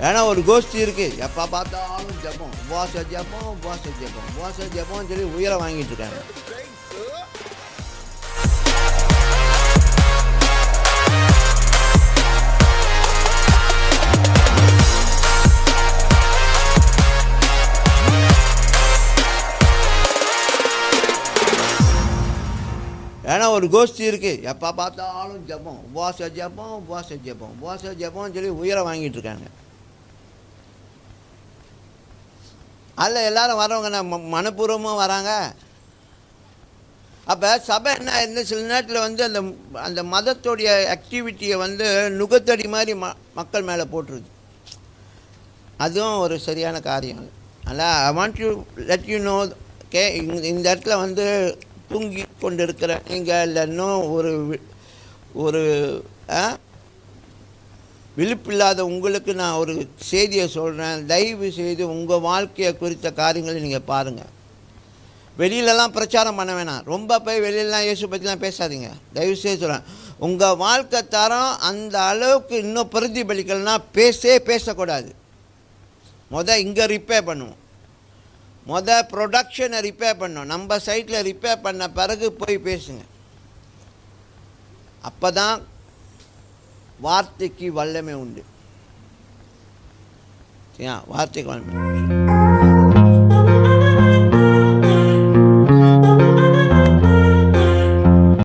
ஏன்னா ஒரு கோஷ்டி இருக்குது எப்போ பார்த்தாலும் ஜெபம். உபவாச ஜெபம் உபவாச ஜெபம். உபவாச ஜெபம்னு சொல்லி உயிரை வாங்கிட்டு இருக்காங்க. ஏன்னா ஒரு கோஷ்டி இருக்குது எப்போ பார்த்தாலும் ஜெபம். உபவாச ஜெபம் உபவாச ஜெபம். உபவாச ஜெபம்னு சொல்லி உயிரை வாங்கிட்டு இருக்காங்க. அதில் எல்லாரும் வரவங்க நம்ம மனப்பூர்வமாக வராங்க? அப்போ சபை என்ன இருந்து சில நேரத்தில் வந்து அந்த அந்த மதத்துடைய ஆக்டிவிட்டியை வந்து நுகத்தடி மாதிரி ம மக்கள் மேலே போட்டுருது. அதுவும் ஒரு சரியான காரியம் அதனால் I want you let you know K இந்த இடத்துல வந்து தூங்கி கொண்டு இருக்கிற நீங்கள் இல்லை இன்னும் ஒரு ஒரு ஆ? விழிப்பில்லாத உங்களுக்கு நான் ஒரு செய்தியை சொல்கிறேன் தயவு செய்து உங்கள் வாழ்க்கையை குறித்த காரியங்களை நீங்கள் பாருங்கள் வெளியிலலாம் பிரச்சாரம் பண்ண வேணாம். ரொம்ப போய் வெளியிலலாம் இயேசு பற்றிலாம் பேசாதீங்க. தயவு செய்து சொல்கிறேன் உங்கள் வாழ்க்கை தரம் அந்த அளவுக்கு இன்னும் பிரதிபலிக்கலைன்னா பேசே பேசக்கூடாது. முத இங்கே ரிப்பேர் பண்ணுவோம். முத ப்ரொடக்ஷனை ரிப்பேர் பண்ணோம் நம்ம சைட்டில் ரிப்பேர் பண்ண பிறகு போய் பேசுங்க. அப்போ தான் வார்த்தைக்கு வல்லமை உண்டு சரியா வார்த்தைக்கு வல்லமை